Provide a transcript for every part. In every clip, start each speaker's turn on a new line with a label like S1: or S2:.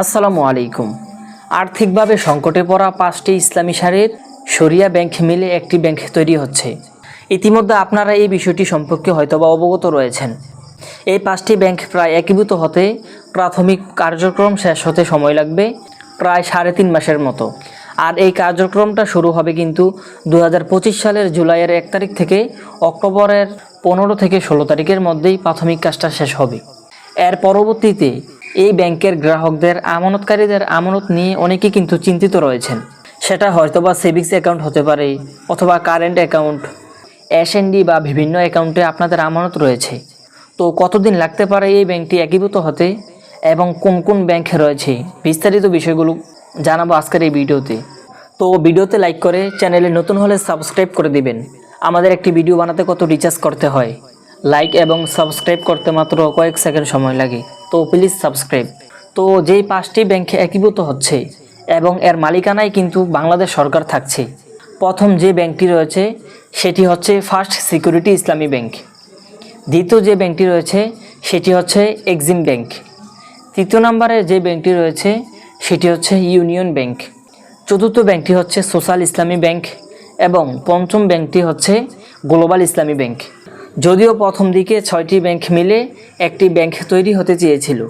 S1: আসসালামু আলাইকুম। আর্থিকভাবে সংকটে পড়া পাঁচটি ইসলামী সারের শরিয়া ব্যাংক মিলে একটি ব্যাংক তৈরি হচ্ছে। ইতিমধ্যে আপনারা এই বিষয়টি সম্পর্কে হয়তোবা অবগত রয়েছেন। এই পাঁচটি ব্যাংক প্রায় একীভূত হতে প্রাথমিক কার্যক্রম শেষ হতে সময় লাগবে প্রায় সাড়ে তিন মাসের মতো। আর এই কার্যক্রমটা শুরু হবে কিন্তু দু হাজার পঁচিশ সালের জুলাইয়ের এক তারিখ থেকে অক্টোবরের পনেরো থেকে ষোলো তারিখের মধ্যেই প্রাথমিক কাজটা শেষ হবে। এর পরবর্তীতে এই ব্যাংকের গ্রাহকদের, আমানতকারীদের আমানত নিয়ে অনেকেই কিন্তু চিন্তিত রয়েছেন। সেটা হয়তোবা সেভিংস অ্যাকাউন্ট হতে পারে অথবা কারেন্ট অ্যাকাউন্ট এসএনডি বা বিভিন্ন অ্যাকাউন্টে আপনাদের আমানত রয়েছে। তো কতদিন লাগতে পারে এই ব্যাংকটি একীভূত হতে এবং কোন কোন ব্যাংক রয়েছে, বিস্তারিত বিষয়গুলো জানাব আজকের এই ভিডিওতে। তো ভিডিওতে লাইক করে চ্যানেলে নতুন হলে সাবস্ক্রাইব করে দিবেন। আমাদের একটি ভিডিও বানাতে কত রিচার্জ করতে হয়, লাইক এবং সাবস্ক্রাইব করতে মাত্র কয়েক সেকেন্ড সময় লাগে। তো প্লিজ সাবস্ক্রাইব তো যেই পাঁচটি ব্যাংকে একীভূত হচ্ছে এবং এর মালিকানায় কিন্তু বাংলাদেশ সরকার থাকছে, প্রথম যে ব্যাংকটি রয়েছে সেটি হচ্ছে ফার্স্ট সিকিউরিটি ইসলামী ব্যাংক দ্বিতীয় যে ব্যাংকটি রয়েছে সেটি হচ্ছে এক্সিম ব্যাংক তৃতীয় নম্বরে যে ব্যাংকটি রয়েছে সেটি হচ্ছে ইউনিয়ন ব্যাংক চতুর্থ ব্যাংকটি হচ্ছে সোশ্যাল ইসলামী ব্যাংক এবং পঞ্চম ব্যাংকটি হচ্ছে গ্লোবাল ইসলামী ব্যাংক যদিও প্রথম দিকে ছয়টি ব্যাংক মিলে একটি ব্যাংক তৈরি হতে চেয়েছিল,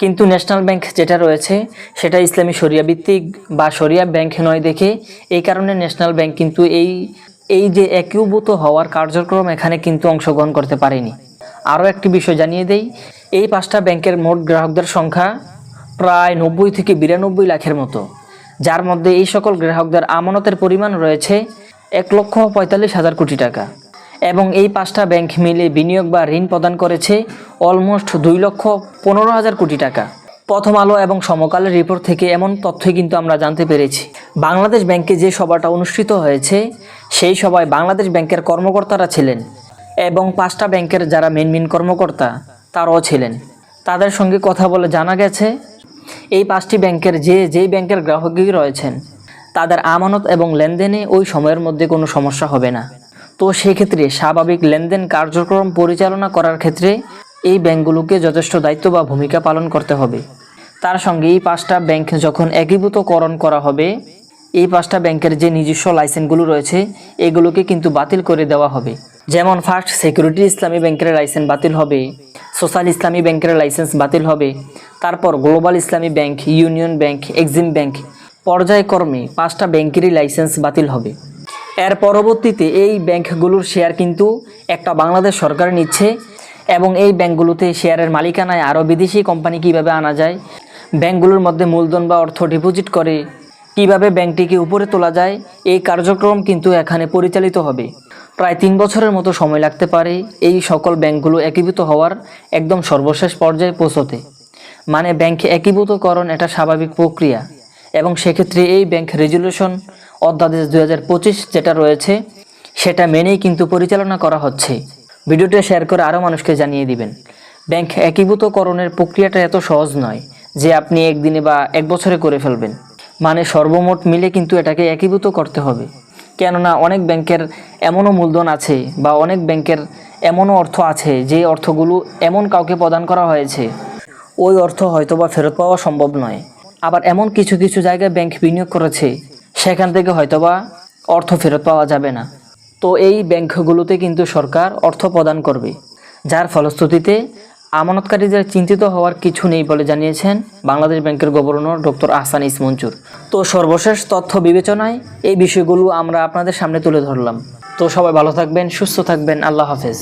S1: কিন্তু ন্যাশনাল ব্যাংক যেটা রয়েছে সেটা ইসলামী শরিয়া ভিত্তিক বা শরিয়া ব্যাংক নয় দেখে এই কারণে ন্যাশনাল ব্যাংক কিন্তু এই এই যে একীভূত হওয়ার কার্যক্রম এখানে কিন্তু অংশগ্রহণ করতে পারেনি। আরও একটি বিষয় জানিয়ে দেই, এই পাঁচটা ব্যাংকের মোট গ্রাহকদের সংখ্যা প্রায় নব্বই থেকে বিরানব্বই লাখের মতো, যার মধ্যে এই সকল গ্রাহকদের আমানতের পরিমাণ রয়েছে এক লক্ষ পঁয়তাল্লিশ হাজার কোটি টাকা। এবং এই পাঁচটা ব্যাংক মিলে বিনিয়োগ বা ঋণ প্রদান করেছে অলমোস্ট দুই লক্ষ পনেরো হাজার কোটি টাকা। প্রথম আলো এবং সমকালের রিপোর্ট থেকে এমন তথ্যই কিন্তু আমরা জানতে পেরেছি। বাংলাদেশ ব্যাংকে যে সভাটা অনুষ্ঠিত হয়েছে, সেই সভায় বাংলাদেশ ব্যাংকের কর্মকর্তারা ছিলেন এবং পাঁচটা ব্যাংকের যারা মেন মেন কর্মকর্তা, তারাও ছিলেন। তাদের সঙ্গে কথা বলে জানা গেছে, এই পাঁচটি ব্যাংকের যে যেই ব্যাংকের গ্রাহকই রয়েছেন, তাদের আমানত এবং লেনদেনে ওই সময়ের মধ্যে কোনো সমস্যা হবে না। তো সেক্ষেত্রে স্বাভাবিক লেনদেন কার্যক্রম পরিচালনা করার ক্ষেত্রে এই ব্যাংকগুলোকে যথেষ্ট দায়িত্ব বা ভূমিকা পালন করতে হবে। তার সঙ্গে এই পাঁচটা ব্যাংক যখন একীভূতকরণ করা হবে, এই পাঁচটা ব্যাংকের যে নিজস্ব লাইসেন্সগুলো রয়েছে, এগুলোকে কিন্তু বাতিল করে দেওয়া হবে। যেমন ফার্স্ট সিকিউরিটি ইসলামী ব্যাংকের লাইসেন্স বাতিল হবে, সোশ্যাল ইসলামী ব্যাংকের লাইসেন্স বাতিল হবে, তারপর Global Islami Bank, Union Bank, Exim Bank পর্যায়ক্রমে পাঁচটা ব্যাংকেরই লাইসেন্স বাতিল হবে। এর পরবর্তীতে এই ব্যাংকগুলোর শেয়ার কিন্তু একটা বাংলাদেশ সরকার নিচ্ছে এবং এই ব্যাংকগুলোতে শেয়ারের মালিকানায় আরও বিদেশি কোম্পানি কীভাবে আনা যায়, ব্যাংকগুলোর মধ্যে মূলধন বা অর্থ ডিপোজিট করে, কীভাবে ব্যাংকটিকে উপরে তোলা যায়, এই কার্যক্রম কিন্তু এখানে পরিচালিত হবে। প্রায় তিন বছরের মতো সময় লাগতে পারে এই সকল ব্যাংকগুলো একীভূত হওয়ার একদম সর্বশেষ পর্যায়ে পৌঁছতে। মানে ব্যাংক একীভূতকরণ এটা স্বাভাবিক প্রক্রিয়া এবং সেক্ষেত্রে এই ব্যাংক রেজুলেশন অধ্যাদেশ দু হাজার পঁচিশ যেটা রয়েছে, সেটা মেনেই কিন্তু পরিচালনা করা হচ্ছে। ভিডিওটা শেয়ার করে আরও মানুষকে জানিয়ে দিবেন। ব্যাংক একীভূতকরণের প্রক্রিয়াটা এত সহজ নয় যে আপনি একদিনে বা এক বছরে করে ফেলবেন। মানে সর্বমোট মিলে কিন্তু এটাকে একীভূত করতে হবে। কেননা অনেক ব্যাংকের এমনও মূলধন আছে বা অনেক ব্যাংকের এমনও অর্থ আছে যে অর্থগুলো এমন কাউকে প্রদান করা হয়েছে। ওই অর্থ হয়তোবা ফেরত পাওয়া সম্ভব নয়। আবার এমন কিছু কিছু জায়গায় ব্যাংক বিনিয়োগ করেছে সেখান থেকে হয়তোবা অর্থ ফেরত পাওয়া যাবে না। তো এই ব্যাংকগুলোতে কিন্তু সরকার অর্থ প্রদান করবে, যার ফলশ্রুতিতে আমানতকারীদের চিন্তিত হওয়ার কিছু নেই বলে জানিয়েছেন বাংলাদেশ ব্যাংকের গভর্নর ডক্টর আহসান ইসমঞ্জুর তো সর্বশেষ তথ্য বিবেচনায় এই বিষয়গুলো আমরা আপনাদের সামনে তুলে ধরলাম। তো সবাই ভালো থাকবেন, সুস্থ থাকবেন, আল্লাহ হাফেজ।